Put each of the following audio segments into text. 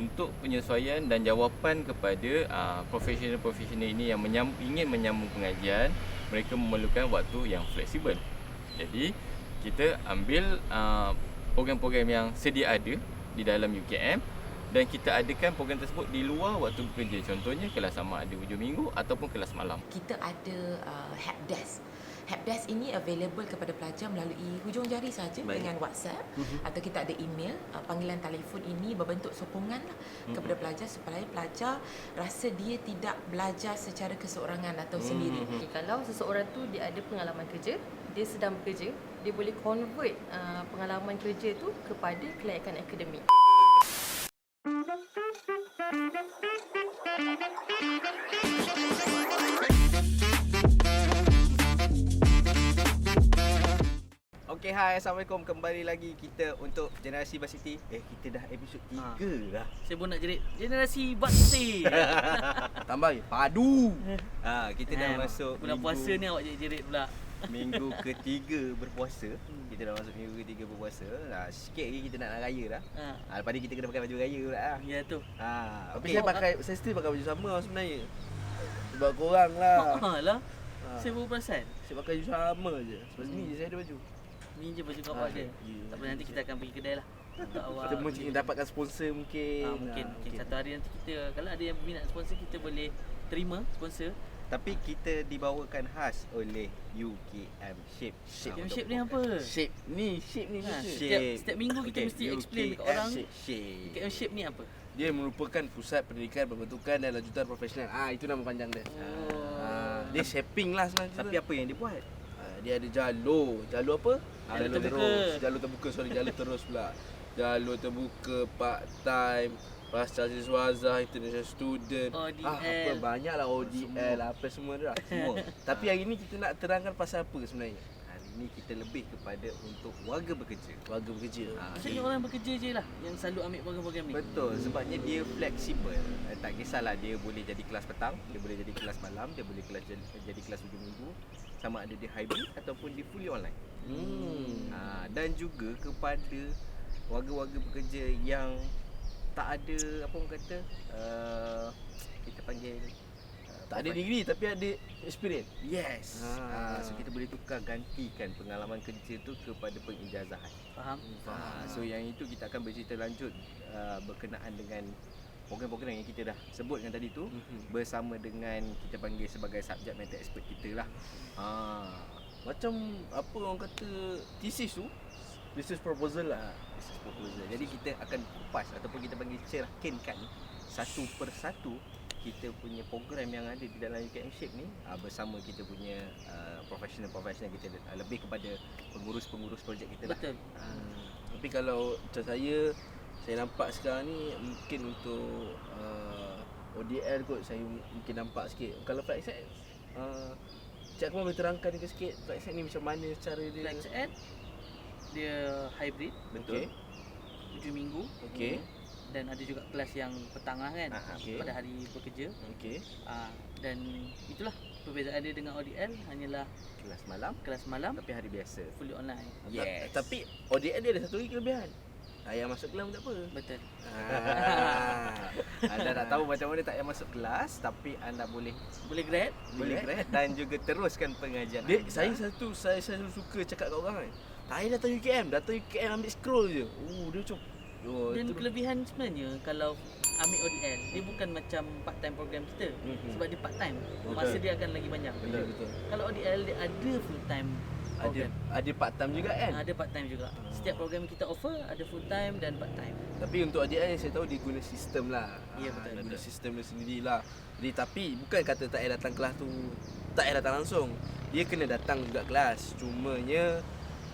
untuk penyesuaian dan jawapan kepada uh, profesional-profesional ini yang menyam, ingin menyambung pengajian, mereka memerlukan waktu yang fleksibel. Jadi, kita ambil uh, program-program yang sedia ada di dalam UKM dan kita adakan program tersebut di luar waktu bekerja. Contohnya kelas sama ada hujung minggu ataupun kelas malam. Kita ada uh, helpdesk. Helpdesk ini available kepada pelajar melalui hujung jari saja Baik. dengan WhatsApp Mhm. atau kita ada email. Uh, panggilan telefon ini berbentuk sokongan lah Mhm. kepada pelajar supaya pelajar rasa dia tidak belajar secara keseorangan atau sendiri. Mhm. Okay, kalau seseorang tu dia ada pengalaman kerja, dia sedang bekerja, dia boleh convert uh, pengalaman kerja tu kepada kelayakan akademik. Okay, hai. Assalamualaikum. Kembali lagi kita untuk Generasi Basiti. Eh, kita dah episod 3 Ha. dah. Saya pun nak jerit generasi bakti. Tambah eh, padu. ha, kita dah Eh, masuk Bulan puasa ni awak jerit-jerit pula. minggu ketiga berpuasa. Kita dah masuk minggu ketiga berpuasa. Nah, sikit lagi kita nak nak raya dah. Ha. Ha, lepas ni kita kena pakai baju raya pula lah. Ya tu. Ha, Tapi okay. saya pakai saya still pakai baju sama sebenarnya. Sebab korang lah. Ha lah. Ha. Saya baru perasan. Saya pakai baju sama je. Sebab sini je saya ada baju. Ni je baju kau Ah, je. ya. Tak apa nanti kita akan pergi kedai lah. Untuk. Kita mungkin dapatkan sponsor mungkin. Ha, mungkin, Ha, mungkin satu hari nanti kita kalau ada yang minat sponsor kita boleh terima sponsor. Tapi kita dibawakan khas oleh UKM Shape. Shape. Yang shape ni apa? Shape ni, shape ni Ha, macam Setiap, setiap minggu kita mesti explain dekat orang Shape. shape. KM shape ni apa? Dia merupakan pusat pendidikan pembentukan dan lanjutan profesional. Ah itu nama panjang dia. Oh. Ah, dia shaping lah sebenarnya. Tapi apa yang dia buat? Dia ada jalur. Jalur apa? Ah, Jalur terbuka. terus. Jalur terbuka. Sorry, jalur terus pula. Jalur terbuka part time. Pasca siswa Azhar, international student. ODL. Ah, apa banyak lah ODL apa semua dah. Semua. Tapi hari ni kita nak terangkan pasal apa sebenarnya? Hari ni kita lebih kepada untuk warga bekerja. Warga bekerja. Ha, Maksudnya orang bekerja je lah yang selalu ambil program-program ni. Betul, sebabnya dia fleksibel. Eh, Tak kisahlah dia boleh jadi kelas petang, dia boleh jadi kelas malam, dia boleh kelas jadi, jadi kelas hujung minggu. Sama ada dia hybrid ataupun dia fully online. Hmm. Ha, dan juga kepada warga-warga bekerja yang tak ada apa orang kata uh, kita panggil uh, Tak ada degree tapi ada experience. Yes. Ah. Ha. so kita boleh tukar gantikan pengalaman kerja tu kepada pengijazahan. Faham? Ha, so yang itu kita akan bercerita lanjut uh, berkenaan dengan program-program yang kita dah sebutkan tadi tu Mhm. bersama dengan kita panggil sebagai subject matter expert kita lah. Ha. Macam apa orang kata thesis tu? Thesis proposal lah. This is proposal. Jadi kita akan kupas ataupun kita panggil cerahkinkan satu persatu kita punya program yang ada di dalam UKM Shape ni uh, bersama kita punya uh, profesional-profesional kita uh, lebih kepada pengurus-pengurus projek kita lah. Betul. Hmm. Tapi kalau macam saya saya nampak sekarang ni mungkin untuk uh, ODL kot saya mungkin nampak sikit. Kalau flight set uh, Cik Akmal boleh terangkan juga sikit flight set ni macam mana cara dia? Flex Ed dia hybrid Betul. tujuh minggu Okey. dan ada juga kelas yang petang lah kan Ah, okey. pada hari bekerja Okey. Ah, dan itulah perbezaan dia dengan ODL hanyalah Kelas malam kelas malam tapi hari biasa. fully online Yes. Ta- Tapi ODL dia ada satu lagi kelebihan. Ayah masuk kelas pun tak apa. betul Ah, anda nak tahu macam mana tak payah masuk kelas tapi anda boleh boleh grad boleh grad dan juga teruskan pengajian Dia, anda. saya satu saya saya selalu suka cakap kat orang kan. Tak payah datang UKM, datang UKM ambil scroll je. Oh, dia macam oh, dan kelebihan sebenarnya kalau ambil ODL dia bukan macam part time program kita Mhm. sebab dia part time Betul. masa dia akan lagi banyak betul betul. kalau ODL dia ada full time Ada program ada part time juga kan. ada part time juga setiap program kita offer ada full time dan part time Tapi untuk ADL ni saya tahu dia guna sistem lah. Ya, betul, Dia guna sistem dia sendirilah. Jadi tapi bukan kata tak payah datang kelas tu tak payah datang langsung. Dia kena datang juga kelas. Cumanya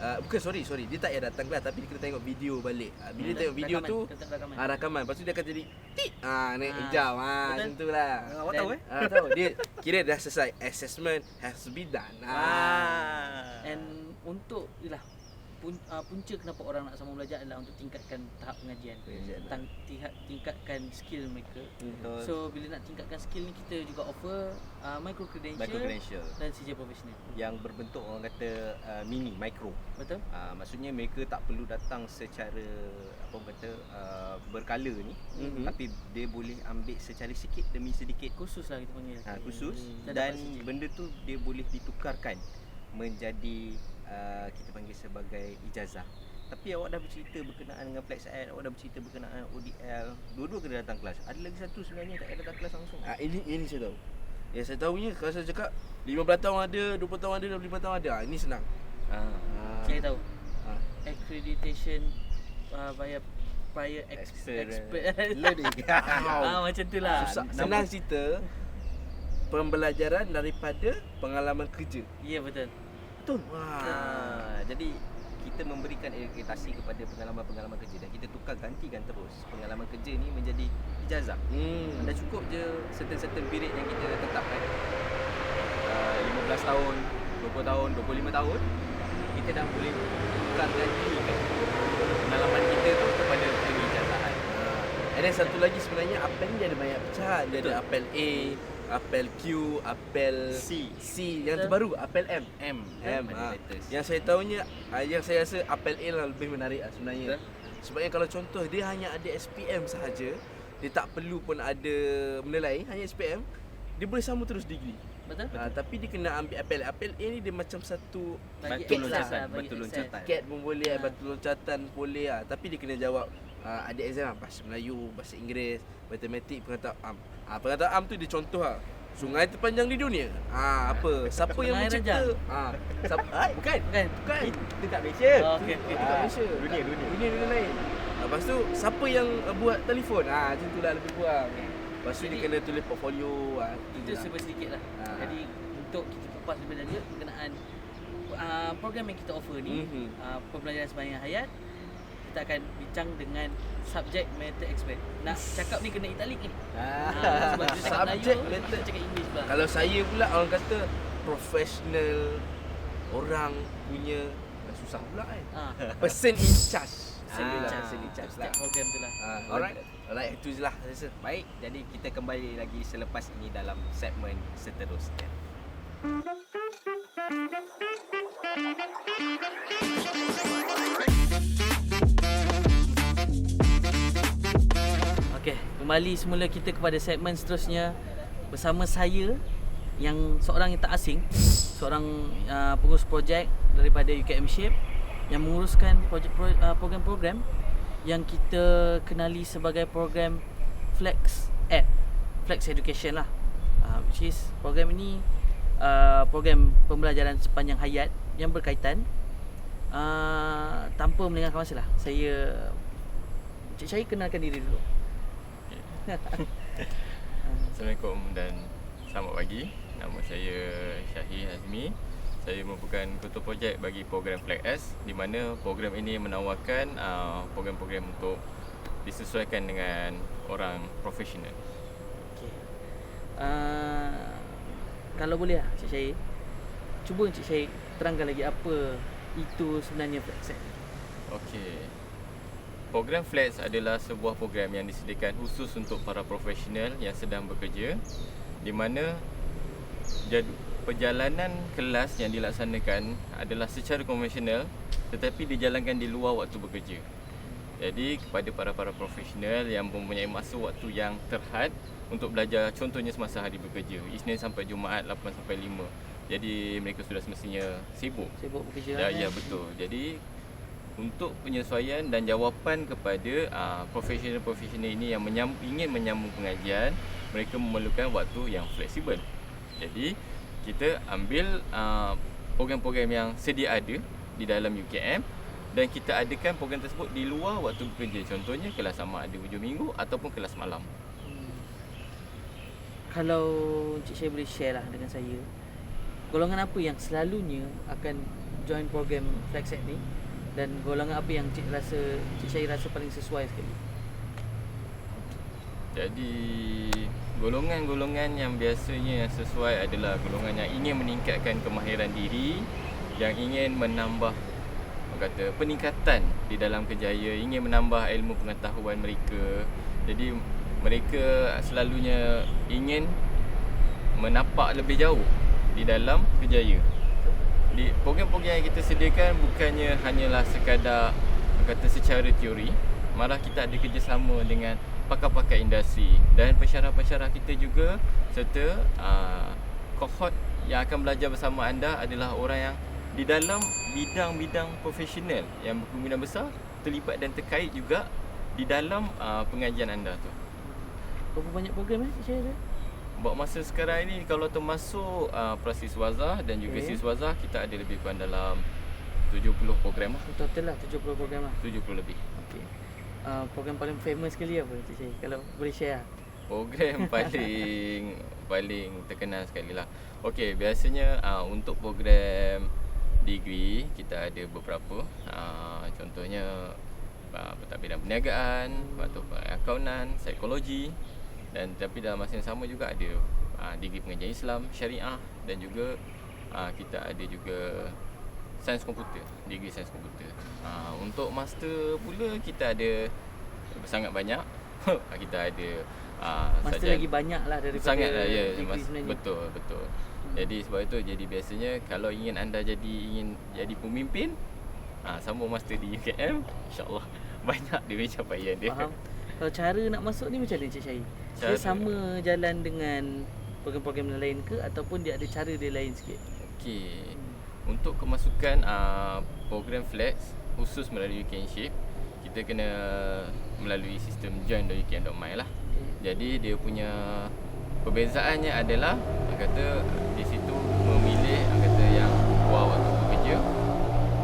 uh, bukan sorry sorry dia tak payah datang kelas tapi kena tengok video balik. Uh, bila Dan tengok video rakaman, tu rakaman. Ah rakaman. Lepas tu dia akan jadi tik. Ah naik Ah, hijau. Ah betul. macam tu lah. Ah, awak tahu eh Ah tahu dia kira dah selesai assessment has to be done. Ah. ah And untuk yalah pun, uh, punca kenapa orang nak sama belajar adalah untuk tingkatkan tahap pengajian. Pengajian. Tang, tingkat, tingkatkan skill mereka. Betul. So bila nak tingkatkan skill ni kita juga offer uh, micro credential, micro credential dan CJ professional. yang berbentuk orang kata uh, mini micro. Betul? Uh, maksudnya mereka tak perlu datang secara apa orang kata uh, berkala ni Mhm. tapi dia boleh ambil secara sikit demi sedikit Khusus lah kita panggil. ha, khusus Hmm. dan CJ. benda tu dia boleh ditukarkan menjadi uh, kita panggil sebagai ijazah. Tapi awak dah bercerita berkenaan dengan Flex Ad, awak dah bercerita berkenaan ODL, dua-dua kena datang kelas. Ada lagi satu sebenarnya tak payah datang kelas langsung. Ah ini ini saya tahu. Yang saya tahunya kalau saya cakap 15 tahun ada, 20 tahun ada, 25 tahun ada. Ah ini senang. Ha. Ah. Saya tahu. Ah. Accreditation uh, via prior ex- Experience. experience. Learning. ah, macam tu lah. Susah, senang cerita pembelajaran daripada pengalaman kerja. Ya betul. Betul. Wah. Ha, jadi kita memberikan akreditasi kepada pengalaman-pengalaman kerja dan kita tukar gantikan terus pengalaman kerja ni menjadi ijazah. Hmm. Dah cukup je certain-certain period yang kita tetapkan. Uh, 15 tahun, 20 tahun, 25 tahun kita dah boleh tukar gantikan pengalaman kita tu kepada pengijazahan. And then satu lagi sebenarnya apel ni dia ada banyak pecahan. Dia ada apel A, apel Q, apel C. C. Yang Betul. terbaru apel M. M. M. Ha. Yang saya tahunya ah, yang saya rasa apel A lah lebih menarik lah sebenarnya. Betul. Sebabnya kalau contoh dia hanya ada SPM sahaja, dia tak perlu pun ada benda lain, hanya SPM, dia boleh sama terus degree. Betul? Ha, tapi dia kena ambil apel. Apel A ni dia macam satu Bagi Batu lah, loncatan, bagi batu loncatan. cat pun boleh, Ha. batu loncatan boleh lah. Tapi dia kena jawab uh, ada exam lah, bahasa Melayu, bahasa Inggeris, matematik, pengataan am. Ah pengataan am tu dia contoh lah. Sungai terpanjang di dunia. Ah apa? Siapa yang mencipta? Rajang. Ah, siapa? Ah, bukan. Bukan? Bukan. Itu kat Malaysia. Oh, okey, okey. Itu kat Malaysia. Dunia, dunia. Dunia dunia lain. Lepas tu siapa yang uh, buat telefon? Ah macam tu lah lebih kurang. Lepas tu dia Jadi- kena tulis portfolio ah tu Itu lah. serba sedikit lah. Ha. Jadi untuk kita kupas lebih lanjut berkenaan uh, program yang kita offer ni, Mhm. uh, pembelajaran sepanjang hayat, kita akan bincang dengan subject matter expert. Nak cakap ni kena italik ni. Ah. Ah, sebab dia cakap Melayu, Subject matter. cakap English pula. Kalau saya pula orang kata professional orang punya ah, susah pula kan. Ah, Person in charge. Person in Ah, charge. Person in charge lah. program tu lah. Ah, Alright. Alright, itu je lah rasa. Baik, jadi kita kembali lagi selepas ini dalam segmen seterusnya. Okey, kembali semula kita kepada segmen seterusnya bersama saya yang seorang yang tak asing, seorang uh, pengurus projek daripada UKM Shape yang menguruskan projek pro, uh, program-program yang kita kenali sebagai program Flex Ed, Flex Education lah. Uh, which is program ini uh, program pembelajaran sepanjang hayat yang berkaitan uh, tanpa melengahkan masa lah. Saya Cik kenalkan diri dulu. Assalamualaikum dan selamat pagi. Nama saya Syahir Hazmi. Saya merupakan ketua projek bagi program Flag S di mana program ini menawarkan uh, program-program untuk disesuaikan dengan orang profesional. Okey. Uh, kalau boleh lah Cik Syahir Cuba Cik Syahir terangkan lagi apa itu sebenarnya Flexet Okey. Program Flex adalah sebuah program yang disediakan khusus untuk para profesional yang sedang bekerja di mana perjalanan kelas yang dilaksanakan adalah secara konvensional tetapi dijalankan di luar waktu bekerja. Jadi kepada para-para profesional yang mempunyai masa waktu yang terhad untuk belajar contohnya semasa hari bekerja Isnin sampai Jumaat 8 sampai 5. Jadi mereka sudah semestinya sibuk Sibuk bekerja Ya, kan? ya betul. Jadi untuk penyesuaian dan jawapan kepada uh, profesional-profesional ini yang menyam, ingin menyambung pengajian, mereka memerlukan waktu yang fleksibel. Jadi kita ambil uh, program-program yang sedia ada di dalam UKM dan kita adakan program tersebut di luar waktu bekerja. Contohnya kelas sama ada hujung minggu ataupun kelas malam. Hmm. Kalau Cik Syahir boleh share lah dengan saya Golongan apa yang selalunya akan join program Flexet ni Dan golongan apa yang Cik rasa Cik Syahir rasa paling sesuai sekali Jadi golongan-golongan yang biasanya yang sesuai adalah golongan yang ingin meningkatkan kemahiran diri, yang ingin menambah kata peningkatan di dalam kerjaya, ingin menambah ilmu pengetahuan mereka. Jadi mereka selalunya ingin menapak lebih jauh di dalam kerjaya. Di program-program yang kita sediakan bukannya hanyalah sekadar kata secara teori, malah kita ada kerjasama dengan pakar-pakar industri dan pensyarah-pensyarah kita juga serta uh, kohort yang akan belajar bersama anda adalah orang yang di dalam bidang-bidang profesional yang berkemudian besar terlibat dan terkait juga di dalam uh, pengajian anda tu. Berapa banyak program eh Syahir? Buat masa sekarang ini kalau termasuk uh, prasiswazah dan juga Okey. siswazah kita ada lebih kurang dalam 70 program lah. Total lah 70 program lah. 70 lebih. Okey. Uh, program paling famous sekali apa Cik Syahir? Kalau boleh share lah. Program paling paling terkenal sekali lah. Okey, biasanya uh, untuk program degree kita ada beberapa. Uh, contohnya uh, pentadbiran perniagaan, atau akaunan, psikologi dan tapi dalam masa yang sama juga ada uh, degree pengajian Islam, syariah dan juga uh, kita ada juga sains komputer, degree sains komputer. Uh, untuk master pula kita ada sangat banyak. kita ada uh, Master lagi banyak lah daripada Sangat lah ya mas, sebenarnya. Betul betul Jadi sebab itu Jadi biasanya Kalau ingin anda jadi Ingin jadi pemimpin ha, Sambung master di UKM InsyaAllah Banyak dia pencapaian dia Faham. Kalau cara nak masuk ni macam mana Cik Syahir? Dia Cara- sama jalan dengan program-program lain ke ataupun dia ada cara dia lain sikit? Okey. Untuk kemasukan uh, Program Flex Khusus melalui UKM Kita kena Melalui sistem join.ukm.my lah. Jadi dia punya Perbezaannya adalah Dia kata Di situ memilih Dia kata yang Luar waktu bekerja.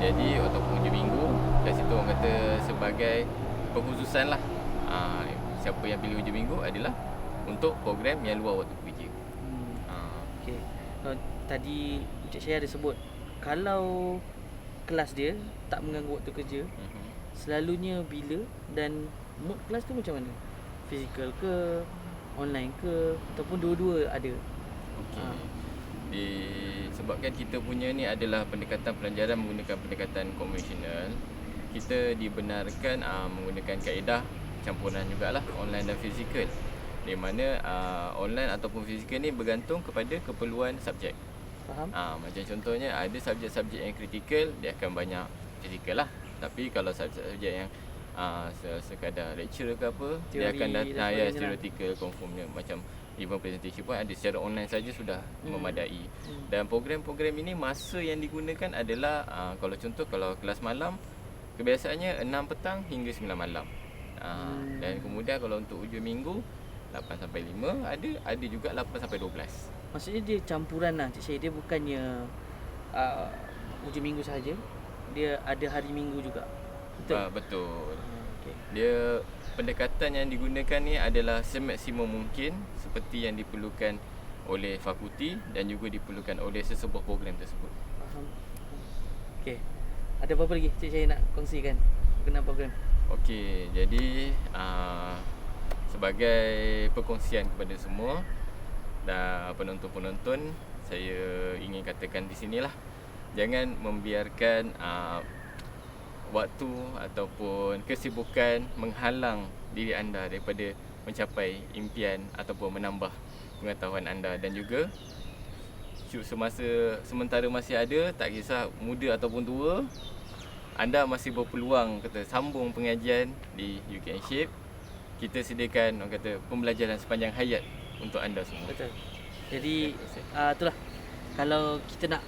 Jadi Ataupun hujung minggu Kat situ orang kata Sebagai Perkhususan lah. Ha, Siapa yang pilih hujung minggu adalah Untuk program yang luar waktu bekerja Hmm. ha, Okey. Uh, tadi Cik Syahir ada sebut kalau kelas dia tak mengganggu waktu kerja, mhm. selalunya bila dan mood kelas tu macam mana? Fizikal ke, online ke ataupun dua-dua ada? Okey. Ha. Disebabkan kita punya ni adalah pendekatan pelajaran menggunakan pendekatan konvensional, kita dibenarkan uh, menggunakan kaedah campuran jugalah online dan fizikal. Di mana uh, online ataupun fizikal ni bergantung kepada keperluan subjek. Faham? Ha, macam contohnya ada subjek-subjek yang kritikal dia akan banyak fizikal lah. Tapi kalau subjek-subjek yang uh, sekadar lecturer ke apa dia Teori akan dan datang ya sebagainya lah. theoretical confirmnya macam even presentation pun ada secara online saja sudah Hmm. memadai. Hmm. Dan program-program ini masa yang digunakan adalah uh, kalau contoh kalau kelas malam kebiasaannya 6 petang hingga 9 malam. Uh, Hmm. dan kemudian kalau untuk hujung minggu 8 sampai 5 ada ada juga 8 sampai 12. Maksudnya dia campuran lah Cik Syahir Dia bukannya uh, Hujung minggu sahaja Dia ada hari minggu juga Betul? Ah, betul. Hmm, okay. Dia pendekatan yang digunakan ni adalah semaksimum mungkin seperti yang diperlukan oleh fakulti dan juga diperlukan oleh sesebuah program tersebut. Faham Okay Ada apa-apa lagi Cik Syahir nak kongsikan Berkenaan program Okey, jadi uh, sebagai perkongsian kepada semua dan penonton-penonton, saya ingin katakan di sinilah. Jangan membiarkan uh, waktu ataupun kesibukan menghalang diri anda daripada mencapai impian ataupun menambah pengetahuan anda. Dan juga semasa sementara masih ada tak kisah muda ataupun tua anda masih berpeluang kata sambung pengajian di UKM Shape. Kita sediakan orang kata pembelajaran sepanjang hayat untuk anda semua. Betul. Jadi uh, Itulah. Kalau kita nak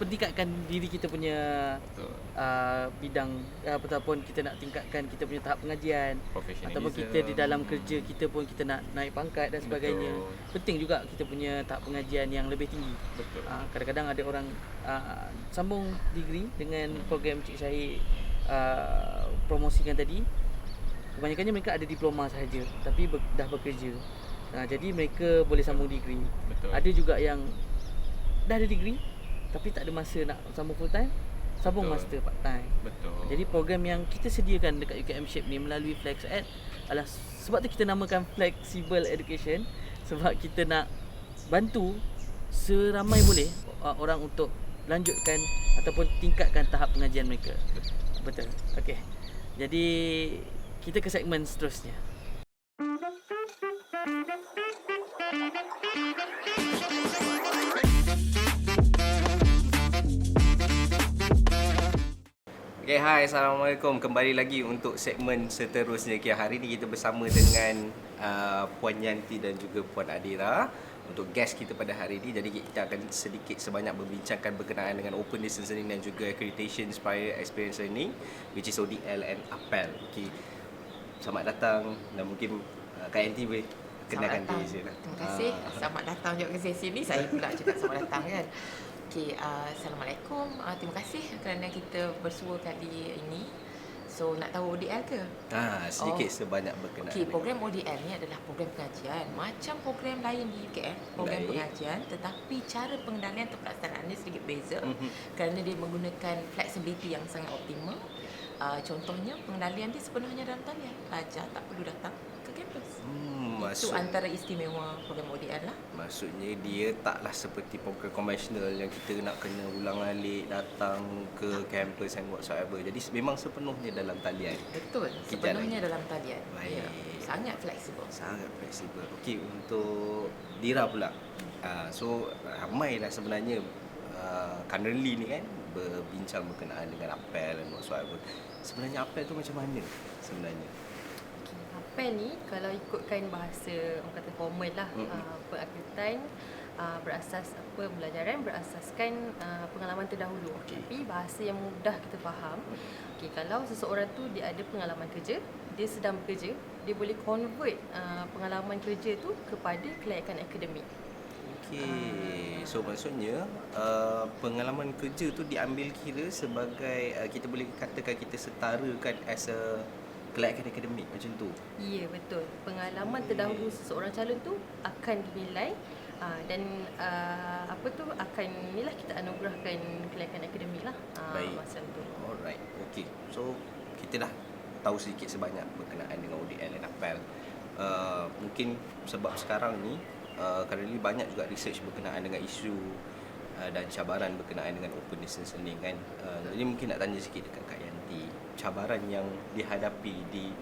Pentingkatkan diri kita punya Betul. uh, Bidang uh, Ataupun kita nak tingkatkan Kita punya tahap pengajian. Ataupun kita di dalam kerja Kita pun kita nak naik pangkat dan sebagainya Betul. Penting juga kita punya tahap pengajian yang lebih tinggi Betul. uh, Kadang-kadang ada orang uh, Sambung degree dengan Hmm. program Cik Syahir uh, Promosikan tadi Kebanyakannya mereka ada diploma sahaja Tapi ber, dah bekerja uh, Jadi mereka boleh sambung degree Betul. Ada juga yang Dah ada degree Tapi tak ada masa nak sambung full time Sambung Betul. master part time Betul. Jadi program yang kita sediakan dekat UKM Shape ni Melalui Flex Ed adalah Sebab tu kita namakan Flexible Education Sebab kita nak bantu Seramai boleh uh, orang untuk lanjutkan ataupun tingkatkan tahap pengajian mereka. Betul. Okey. Jadi kita ke segmen seterusnya. Okay, hai Assalamualaikum Kembali lagi untuk segmen seterusnya okay, Hari ni kita bersama dengan uh, Puan Yanti dan juga Puan Adira Untuk guest kita pada hari ini Jadi kita akan sedikit sebanyak berbincangkan berkenaan dengan Open Distance Learning dan juga Accreditation Inspire Experience Learning Which is ODL and APEL okay. Selamat datang dan mungkin uh, Kak Yanti boleh kenalkan diri saya lah. Terima kasih. Ah. Selamat datang juga ke sesi ni. Saya pula cakap selamat datang kan. Okey, uh, Assalamualaikum. Uh, terima kasih kerana kita bersua kali ini. So, nak tahu ODL ke? Ah, sedikit Oh. sebanyak berkenaan Okey, dengan- program ODL ni adalah program pengajian. Macam program lain di UKM, program Baik. pengajian. Tetapi cara pengendalian atau pelaksanaannya sedikit beza. Mhm. Kerana dia menggunakan flexibility yang sangat optimal. Uh, contohnya, pengendalian dia sepenuhnya dalam talian. Pelajar tak perlu datang. Hmm, Itu maksud antara istimewa program ODL lah. Maksudnya dia taklah seperti program konvensional yang kita nak kena ulang alik datang ke kampus and whatsoever. Jadi memang sepenuhnya dalam talian. Betul, Kejap sepenuhnya lagi. dalam talian. Baik. Ya, sangat fleksibel. Sangat fleksibel. Okey untuk Dira pula. Uh, so ramailah sebenarnya uh, currently ni kan berbincang berkenaan dengan apel and whatsoever. Sebenarnya apel tu macam mana sebenarnya? Apel ni kalau ikutkan bahasa orang kata formal lah Mm-mm. uh, pengakitan uh, berasas apa pembelajaran berasaskan uh, pengalaman terdahulu. Okey. Tapi bahasa yang mudah kita faham. Okey kalau seseorang tu dia ada pengalaman kerja, dia sedang bekerja, dia boleh convert uh, pengalaman kerja tu kepada kelayakan akademik. Okey. So maksudnya uh, pengalaman kerja tu diambil kira sebagai uh, kita boleh katakan kita setarakan as a kelayakan akademik macam tu. Ya betul. Pengalaman terdahulu seseorang calon tu akan dinilai uh, dan uh, apa tu akan inilah kita anugerahkan kelayakan akademik lah uh, Baik. masa tu. Alright. Okey. So kita dah tahu sedikit sebanyak berkenaan dengan ODL dan APEL. Uh, mungkin sebab sekarang ni uh, currently banyak juga research berkenaan dengan isu uh, dan cabaran berkenaan dengan open distance learning kan. Uh, jadi mungkin nak tanya sikit dekat Kak Yanti, cabaran yang dihadapi di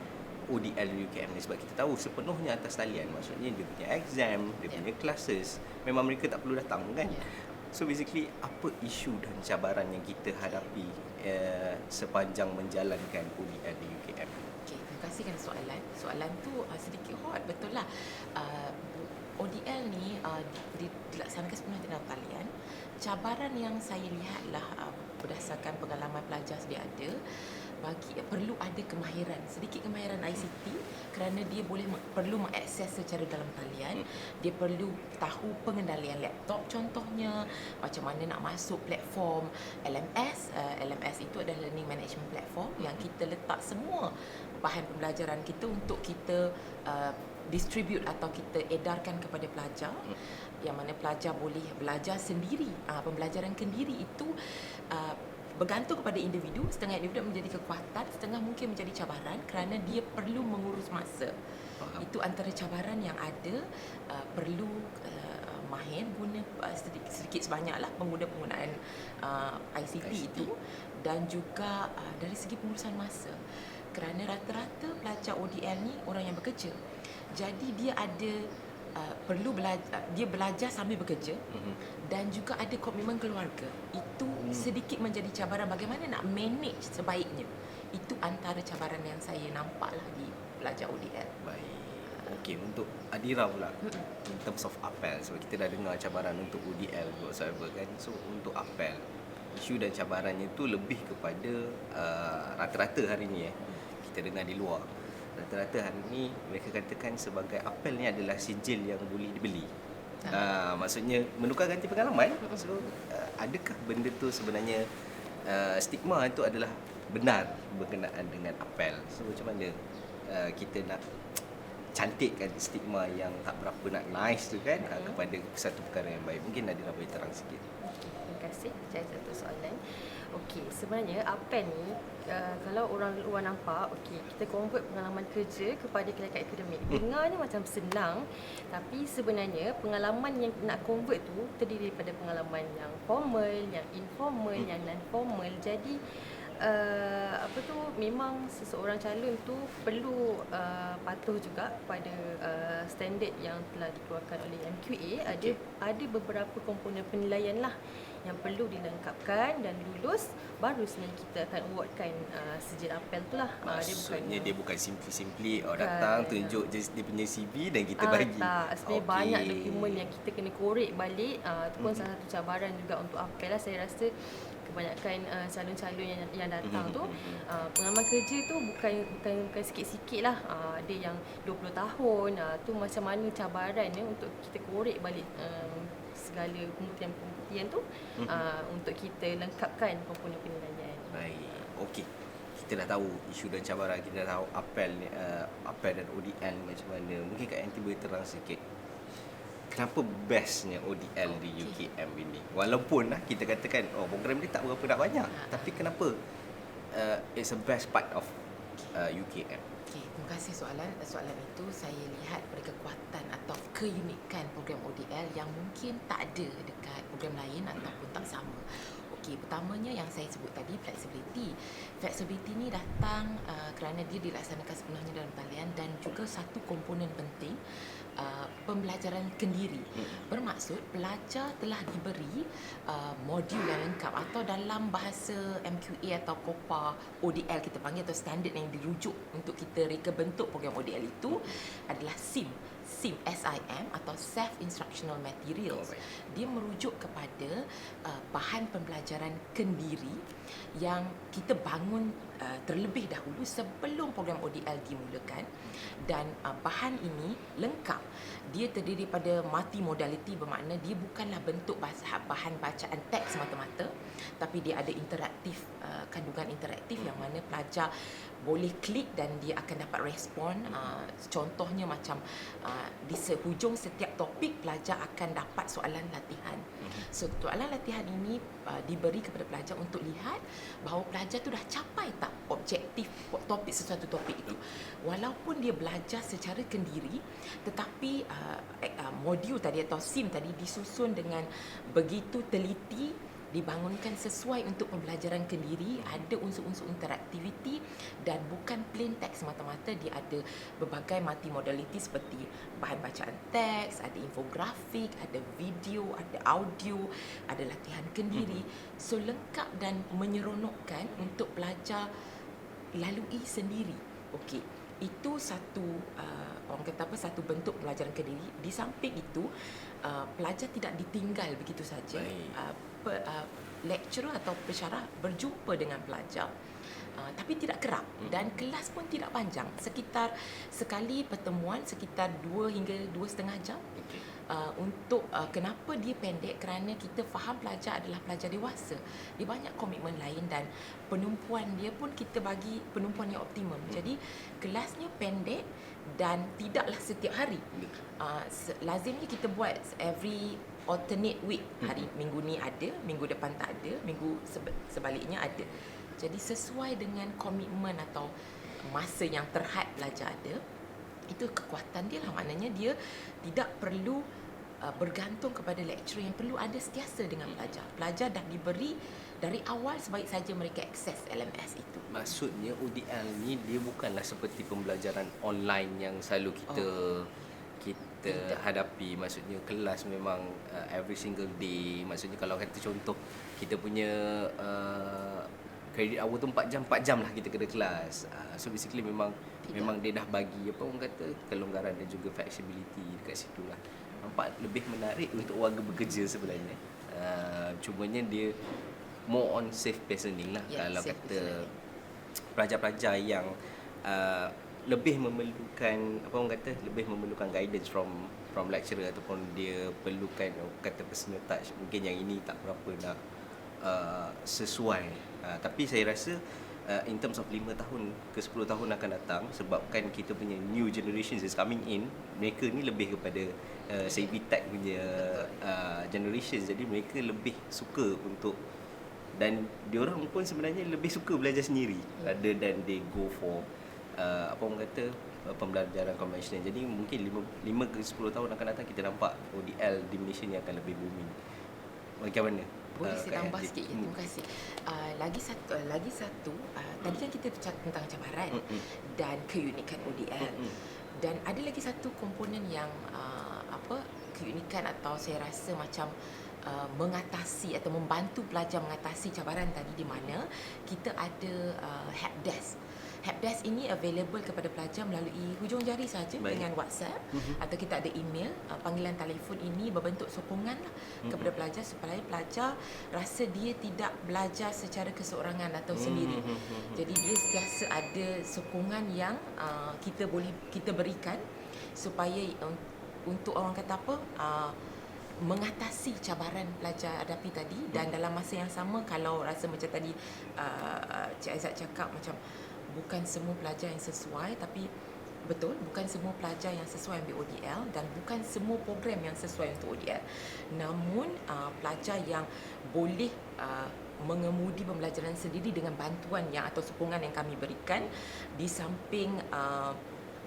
ODL UKM ni sebab kita tahu sepenuhnya atas talian maksudnya dia punya exam, dia Ya. punya classes, memang mereka tak perlu datang kan. Ya. So basically apa isu dan cabaran yang kita hadapi uh, sepanjang menjalankan ODL di UKM? Okey, terima kasih kerana soalan. Soalan tu uh, sedikit hot, betul lah. Uh, ODL ni uh, di, dilaksanakan sepenuhnya dalam talian. Cabaran yang saya lihatlah uh, berdasarkan pengalaman pelajar sedia ada bagi perlu ada kemahiran sedikit kemahiran ICT kerana dia boleh perlu mengakses secara dalam talian. Dia perlu tahu pengendalian laptop contohnya macam mana nak masuk platform LMS uh, LMS itu adalah learning management platform yang kita letak semua bahan pembelajaran kita untuk kita uh, distribute atau kita edarkan kepada pelajar. Yang mana pelajar boleh belajar sendiri. Uh, pembelajaran kendiri itu uh, bergantung kepada individu setengah individu menjadi kekuatan setengah mungkin menjadi cabaran kerana dia perlu mengurus masa Faham. itu antara cabaran yang ada uh, perlu uh, mahir guna uh, sedikit, sedikit sebanyaklah pengguna penggunaan uh, ICT, ICT. itu dan juga uh, dari segi pengurusan masa kerana rata-rata pelajar ODL ni orang yang bekerja jadi dia ada uh, perlu belajar dia belajar sambil bekerja Mhm. dan juga ada komitmen keluarga. Itu. Sedikit menjadi cabaran bagaimana nak manage sebaiknya. Itu antara cabaran yang saya nampaklah di pelajar ODL. Baik. Okey, untuk Adira pula Mm-mm. in terms of apel sebab kita dah dengar cabaran untuk ODL whatsoever kan. So untuk apel isu dan cabarannya tu lebih kepada uh, rata-rata hari ni eh. Kita dengar di luar. Rata-rata hari ni mereka katakan sebagai apel ni adalah sijil yang boleh dibeli. Uh, maksudnya menukar ganti pengalaman. So uh, adakah benda tu sebenarnya uh, stigma itu adalah benar berkenaan dengan apel. So macam mana uh, kita nak cantikkan stigma yang tak berapa nak nice tu kan uh, kepada satu perkara yang baik. Mungkin Nadira boleh terang sikit. Okey, terima kasih. Saya satu soalan. Okey, sebenarnya apa ni uh, kalau orang luar nampak, okey, kita convert pengalaman kerja kepada kelayakan akademik. Dengarnya macam senang, tapi sebenarnya pengalaman yang nak convert tu terdiri daripada pengalaman yang formal, yang informal, yang non formal. Jadi uh, apa tu memang seseorang calon tu perlu uh, patuh juga pada uh, standard yang telah dikeluarkan oleh MQA ada ada beberapa komponen penilaian lah yang perlu dilengkapkan dan lulus baru sebenarnya kita akan awardkan uh, sijil apel tu lah Ah, Maksudnya dia bukan simply-simply oh Bukan. datang tunjuk je dia punya CV dan kita Ah, bagi. Tak, sebenarnya Okey. banyak dokumen yang kita kena korek balik. Uh, itu pun salah satu cabaran juga untuk apel lah. Saya rasa kebanyakan uh, calon-calon yang, yang datang tu uh, pengalaman kerja tu bukan bukan bukan sikit-sikit lah. Uh, ada yang 20 tahun. Uh, tu macam mana cabaran ya untuk kita korek balik um, segala pembuktian-pembuktian tu uh, untuk kita lengkapkan komponen penilaian. Baik. Okey. Kita dah tahu isu dan cabaran, kita dah tahu apel ni uh, apel dan ODL macam mana. Mungkin Kak Yanti boleh terang sikit. Kenapa bestnya ODL di. UKM ini? Walaupun lah kita katakan oh program dia tak berapa nak banyak, Ha. tapi kenapa uh, it's a best part of uh, UKM? Okey, terima kasih soalan. Soalan itu saya lihat pada kekuatan atau keunikan program ODL yang mungkin tak ada dekat program lain ataupun tak sama. Okey, pertamanya yang saya sebut tadi flexibility. Flexibility ni datang uh, kerana dia dilaksanakan sepenuhnya dalam talian dan juga satu komponen penting uh, pembelajaran kendiri. Bermaksud pelajar telah diberi uh, modul yang lengkap atau dalam bahasa MQA atau COPA ODL kita panggil atau standard yang dirujuk untuk kita reka bentuk program ODL itu adalah SIM. SIM SIM atau Self Instructional Materials. Alright. Dia merujuk kepada uh, bahan pembelajaran kendiri yang kita bangun uh, terlebih dahulu sebelum program ODL dimulakan dan uh, bahan ini lengkap dia terdiri pada multi modality bermakna dia bukanlah bentuk bahan bacaan teks semata-mata tapi dia ada interaktif uh, kandungan interaktif yang mana pelajar boleh klik dan dia akan dapat respon uh, contohnya macam uh, di sehujung setiap topik pelajar akan dapat soalan latihan. So soalan latihan ini uh, diberi kepada pelajar untuk lihat bahawa pelajar tu dah capai tak objektif topik sesuatu topik itu. Walaupun dia belajar secara kendiri tetapi uh, uh, modul tadi atau SIM tadi disusun dengan begitu teliti dibangunkan sesuai untuk pembelajaran kendiri ada unsur-unsur interaktiviti dan bukan plain text semata-mata dia ada berbagai multimodality seperti bahan bacaan teks ada infografik ada video ada audio ada latihan kendiri. So lengkap dan menyeronokkan untuk pelajar lalui sendiri. Okey itu satu uh, orang kata apa satu bentuk pelajaran kendiri. Di samping itu uh, pelajar tidak ditinggal begitu saja. Baik. uh, pe, uh, lecturer atau pensyarah berjumpa dengan pelajar uh, tapi tidak kerap. Dan kelas pun tidak panjang. Sekitar sekali pertemuan sekitar dua hingga dua setengah jam. Okey. uh, untuk uh, kenapa dia pendek? Kerana kita faham pelajar adalah pelajar dewasa. Dia banyak komitmen lain dan penumpuan dia pun kita bagi penumpuan yang optimum. Jadi kelasnya pendek dan tidaklah setiap hari. Uh, lazimnya kita buat every alternate week hari minggu ni ada minggu depan tak ada minggu seba- sebaliknya ada. Jadi sesuai dengan komitmen atau masa yang terhad pelajar ada itu kekuatan dia lah. Maknanya dia tidak perlu uh, bergantung kepada lecturer. Yang perlu ada sentiasa dengan pelajar pelajar dah diberi dari awal sebaik saja mereka akses LMS itu. Maksudnya ODL ni dia bukanlah seperti pembelajaran online yang selalu kita kita Tidak. hadapi. Maksudnya kelas memang uh, every single day. Maksudnya kalau kata contoh kita punya uh, credit hour tu 4 jam 4 jam lah kita kena kelas. Uh, so basically memang Tidak. memang dia dah bagi apa orang kata kelonggaran dan juga flexibility dekat situ lah. Nampak lebih menarik untuk warga bekerja sebenarnya. Uh, cumanya dia more on safe listening lah Ya, kalau kata pelajar-pelajar yang uh, lebih memerlukan apa orang kata lebih memerlukan guidance from from lecturer ataupun dia perlukan kata personal touch. Mungkin yang ini tak berapa nak uh, sesuai. Uh, tapi saya rasa uh, in terms of 5 tahun ke 10 tahun akan datang sebabkan kita punya new generations is coming in mereka ni lebih kepada uh, savvy tech punya uh, generations. Jadi mereka lebih suka untuk dan diorang pun sebenarnya lebih suka belajar sendiri rather than they go for uh, apa orang kata uh, pembelajaran konvensional. Jadi mungkin 5 5 ke 10 tahun akan datang kita nampak ODL di Malaysia ni akan lebih booming. Bagaimana? Boleh Uh, saya tambah sikit ya. Hmm. Terima kasih. Uh, lagi satu uh, lagi satu uh, tadi kan kita bercakap tentang cabaran Mm-mm. dan keunikan ODL. Mm-mm. Dan ada lagi satu komponen yang uh, apa keunikan atau saya rasa macam uh, mengatasi atau membantu pelajar mengatasi cabaran tadi di mana kita ada uh, helpdesk. Helpdesk ini available kepada pelajar melalui hujung jari saja Baik. dengan WhatsApp Mhm. atau kita ada email. Uh, panggilan telefon ini berbentuk sokongan lah Mhm. kepada pelajar supaya pelajar rasa dia tidak belajar secara keseorangan atau sendiri. Mhm. Jadi dia sentiasa ada sokongan yang uh, kita boleh kita berikan supaya um, untuk orang kata apa uh, mengatasi cabaran pelajar hadapi tadi dan dalam masa yang sama kalau rasa macam tadi uh, Cik Aizat cakap macam bukan semua pelajar yang sesuai tapi betul bukan semua pelajar yang sesuai ambil ODL dan bukan semua program yang sesuai untuk ODL namun uh, pelajar yang boleh uh, mengemudi pembelajaran sendiri dengan bantuan yang atau sokongan yang kami berikan di samping uh,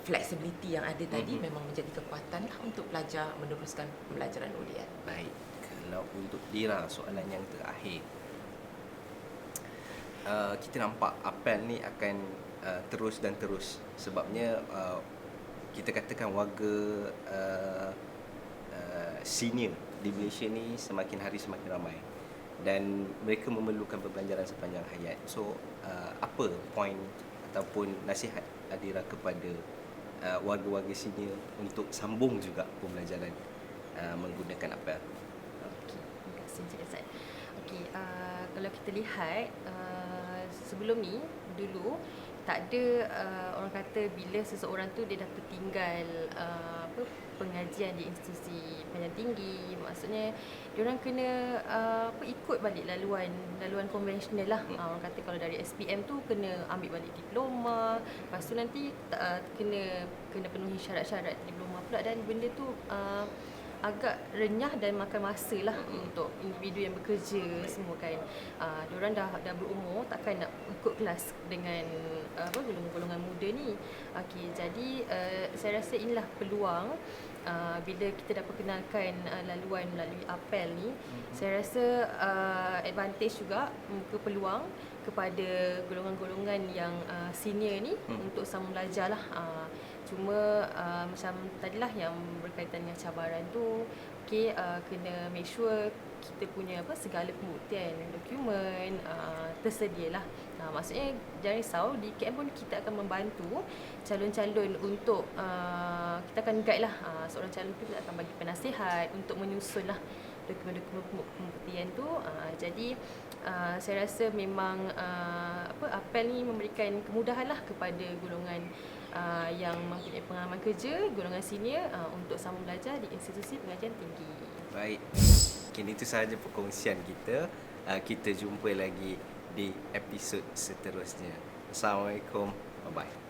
flexibility yang ada tadi Mhm. memang menjadi kekuatan lah untuk pelajar meneruskan pembelajaran ODL. Baik. Kalau untuk Dira soalan yang terakhir. Uh, kita nampak apel ni akan uh, terus dan terus sebabnya uh, kita katakan warga uh, uh, senior di Malaysia ni semakin hari semakin ramai dan mereka memerlukan pembelajaran sepanjang hayat. So uh, apa point ataupun nasihat Adira kepada uh, warga-warga senior untuk sambung juga pembelajaran uh, menggunakan apel? Okey, terima kasih Encik Azad. Okey, uh, kalau kita lihat uh, sebelum ni dulu tak ada uh, orang kata bila seseorang tu dia dah tertinggal uh, apa pengajian di institusi pengajian tinggi maksudnya dia orang kena uh, apa ikut balik laluan laluan konvensional lah. Uh, orang kata kalau dari SPM tu kena ambil balik diploma lepas tu nanti uh, kena kena penuhi syarat-syarat diploma pula dan benda tu uh, agak renyah dan makan masa lah untuk individu yang bekerja semua kan. Uh, diorang dah dah berumur takkan nak ikut kelas dengan uh, apa golongan-golongan muda ni. Okey, jadi uh, saya rasa inilah peluang uh, bila kita dah perkenalkan uh, laluan melalui apel ni, saya rasa uh, advantage juga membuka peluang kepada golongan-golongan yang uh, senior ni Hmm. untuk sambung belajar lah. Uh, cuma uh, macam tadilah yang berkaitan dengan cabaran tu okey uh, kena make sure kita punya apa segala pembuktian dokumen uh, tersedialah. Uh, maksudnya jangan risau di KM pun kita akan membantu calon-calon untuk uh, kita akan guide lah uh, seorang calon tu kita akan bagi penasihat untuk menyusun lah dokumen-dokumen pembuktian tu. Uh, jadi uh, saya rasa memang uh, apa apel ni memberikan kemudahan lah kepada golongan uh, yang mempunyai pengalaman kerja, golongan senior uh, untuk sambung belajar di institusi pengajian tinggi. Baik. Mungkin itu sahaja perkongsian kita. Uh, kita jumpa lagi di episod seterusnya. Assalamualaikum. Bye bye.